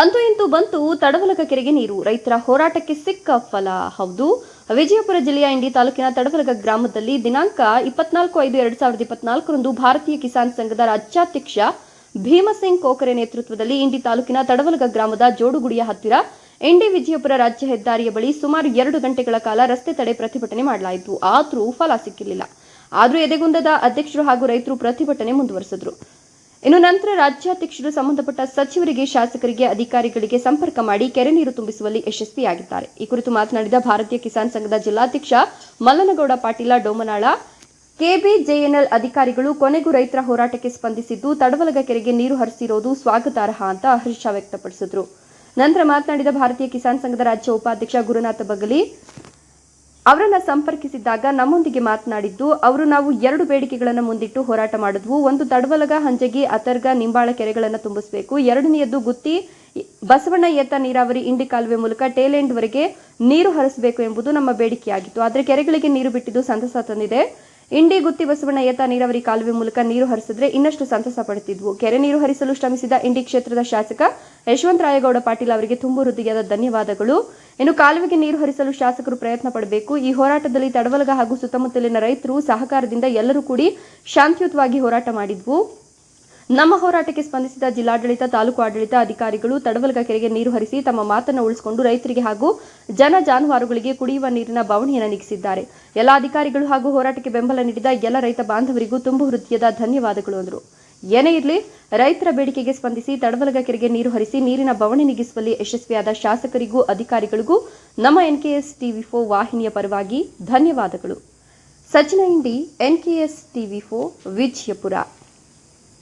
ಅಂತೂ ಇಂತೂ ಬಂತು ತಡವಲಕ ಕೆರೆಗೆ ನೀರು. ರೈತರ ಹೋರಾಟಕ್ಕೆ ಸಿಕ್ಕ ಫಲ. ಹೌದು. ವಿಜಯಪುರ ಜಿಲ್ಲೆಯ ಇಂಡಿ ತಾಲೂಕಿನ ತಡವಲಗ ಗ್ರಾಮದಲ್ಲಿ ದಿನಾಂಕ ಇಪ್ಪತ್ನಾಲ್ಕು ಐದು ಎರಡ್ ಸಾವಿರದ ಇಪ್ಪತ್ನಾಲ್ಕರಂದು ಭಾರತೀಯ ಕಿಸಾನ್ ಸಂಘದ ರಾಜ್ಯಾಧ್ಯಕ್ಷ ಭೀಮಸಿಂಗ್ ಕೋಕರೆ ನೇತೃತ್ವದಲ್ಲಿ ಇಂಡಿ ತಾಲೂಕಿನ ತಡವಲಗ ಗ್ರಾಮದ ಜೋಡುಗುಡಿಯ ಹತ್ತಿರ ಇಂಡಿ ವಿಜಯಪುರ ರಾಜ್ಯ ಹೆದ್ದಾರಿಯ ಬಳಿ ಸುಮಾರು ಎರಡು ಗಂಟೆಗಳ ಕಾಲ ರಸ್ತೆ ತಡೆ ಪ್ರತಿಭಟನೆ ಮಾಡಲಾಯಿತು. ಆದರೂ ಫಲ ಸಿಕ್ಕಿರಲಿಲ್ಲ. ಆದರೂ ಎದೆಗುಂದದ ಅಧ್ಯಕ್ಷರು ಹಾಗೂ ರೈತರು ಪ್ರತಿಭಟನೆ ಮುಂದುವರೆಸಿದ್ರು. ಇನ್ನು ನಂತರ ರಾಜ್ಯಾಧ್ಯಕ್ಷರು ಸಂಬಂಧಪಟ್ಟ ಸಚಿವರಿಗೆ, ಶಾಸಕರಿಗೆ, ಅಧಿಕಾರಿಗಳಿಗೆ ಸಂಪರ್ಕ ಮಾಡಿ ಕೆರೆ ನೀರು ತುಂಬಿಸುವಲ್ಲಿ ಯಶಸ್ವಿಯಾಗಿದ್ದಾರೆ. ಈ ಕುರಿತು ಮಾತನಾಡಿದ ಭಾರತೀಯ ಕಿಸಾನ್ ಸಂಘದ ಜಿಲ್ಲಾಧ್ಯಕ್ಷ ಮಲ್ಲನಗೌಡ ಪಾಟೀಲ ಡೋಮನಾಳ ಕೆಬಿಜೆಎನ್ಎಲ್ ಅಧಿಕಾರಿಗಳು ಕೊನೆಗೂ ರೈತರ ಹೋರಾಟಕ್ಕೆ ಸ್ಪಂದಿಸಿದ್ದು, ತಡವಲಗ ಕೆರೆಗೆ ನೀರು ಹರಿಸಿರೋದು ಸ್ವಾಗತಾರ್ಹ ಅಂತ ಹರ್ಷ ವ್ಯಕ್ತಪಡಿಸಿದ್ರು. ನಂತರ ಮಾತನಾಡಿದ ಭಾರತೀಯ ಕಿಸಾನ್ ಸಂಘದ ರಾಜ್ಯ ಉಪಾಧ್ಯಕ್ಷ ಗುರುನಾಥ ಬಗಲಿ ಅವರನ್ನ ಸಂಪರ್ಕಿಸಿದ್ದಾಗ ನಮ್ಮೊಂದಿಗೆ ಮಾತನಾಡಿದ್ದು, ಅವರು ನಾವು ಎರಡು ಬೇಡಿಕೆಗಳನ್ನು ಮುಂದಿಟ್ಟು ಹೋರಾಟ ಮಾಡಿದ್ವು. ಒಂದು ತಡವಲಗ ಹಂಜಗಿ ಅತರ್ಗ ನಿಂಬಾಳ ಕೆರೆಗಳನ್ನು ತುಂಬಿಸಬೇಕು. ಎರಡನೆಯದ್ದು ಗುತ್ತಿ, ಬಸವಣ್ಣ ಏತ ನೀರಾವರಿ ಇಂಡಿ ಕಾಲುವೆ ಮೂಲಕ ಟೇಲೆಂಡ್ವರೆಗೆ ನೀರು ಹರಿಸಬೇಕು ಎಂಬುದು ನಮ್ಮ ಬೇಡಿಕೆಯಾಗಿತ್ತು. ಆದರೆ ಕೆರೆಗಳಿಗೆ ನೀರು ಬಿಟ್ಟಿದ್ದು ಸಂತಸ ತಂದಿದೆ. ಇಂಡಿ ಗುತ್ತಿ, ಬಸವಣ್ಣ ಏತ ನೀರಾವರಿ ಕಾಲುವೆ ಮೂಲಕ ನೀರು ಹರಿಸಿದ್ರೆ ಇನ್ನಷ್ಟು ಸಂತಸ ಪಡುತ್ತಿದ್ವು ಕೆರೆ ನೀರು ಹರಿಸಲು ಶ್ರಮಿಸಿದ ಇಂಡಿ ಕ್ಷೇತ್ರದ ಶಾಸಕ ಯಶವಂತರಾಯಗೌಡ ಪಾಟೀಲ್ ಅವರಿಗೆ ತುಂಬು ಹೃದಯದ ಧನ್ಯವಾದಗಳು. ಇನ್ನು ಕಾಲುವೆಗೆ ನೀರು ಹರಿಸಲು ಶಾಸಕರು ಪ್ರಯತ್ನ ಪಡಬೇಕು. ಈ ಹೋರಾಟದಲ್ಲಿ ತಡವಲಗ ಹಾಗೂ ಸುತ್ತಮುತ್ತಲಿನ ರೈತರು ಸಹಕಾರದಿಂದ ಎಲ್ಲರೂ ಕೂಡಿ ಶಾಂತಿಯುತವಾಗಿ ಹೋರಾಟ ಮಾಡಿದ್ವು. ನಮ್ಮ ಹೋರಾಟಕ್ಕೆ ಸ್ಪಂದಿಸಿದ ಜಿಲ್ಲಾಡಳಿತ, ತಾಲೂಕು ಆಡಳಿತ ಅಧಿಕಾರಿಗಳು ತಡವಲಗ ಕೆರೆಗೆ ನೀರು ಹರಿಸಿ ತಮ್ಮ ಮಾತನ್ನು ಉಳಿಸಿಕೊಂಡು ರೈತರಿಗೆ ಹಾಗೂ ಜನ ಜಾನುವಾರುಗಳಿಗೆ ಕುಡಿಯುವ ನೀರಿನ ಬವಣಿಯನ್ನು ನೀಗಿಸಿದ್ದಾರೆ. ಎಲ್ಲ ಅಧಿಕಾರಿಗಳು ಹಾಗೂ ಹೋರಾಟಕ್ಕೆ ಬೆಂಬಲ ನೀಡಿದ ಎಲ್ಲ ರೈತ ಬಾಂಧವರಿಗೂ ತುಂಬು ಹೃದಯದ ಧನ್ಯವಾದಗಳು ಅಂದರು. ಏನೇ ಇರಲಿ ರೈತರ ಬೇಡಿಕೆಗೆ ಸ್ಪಂದಿಸಿ ತಡವಲಗ ಕೆರೆಗೆ ನೀರು ಹರಿಸಿ ನೀರಿನ ಬವಣೆ ನೀಗಿಸುವಲ್ಲಿ ಯಶಸ್ವಿಯಾದ ಶಾಸಕರಿಗೂ ಅಧಿಕಾರಿಗಳಿಗೂ ನಮ್ಮ ಎನ್ಕೆಎಸ್ ಟಿವಿ ಫೋ ವಾಹಿನಿಯ ಪರವಾಗಿ ಧನ್ಯವಾದಗಳು. Sachin Indi NKS TV for Vijayapura.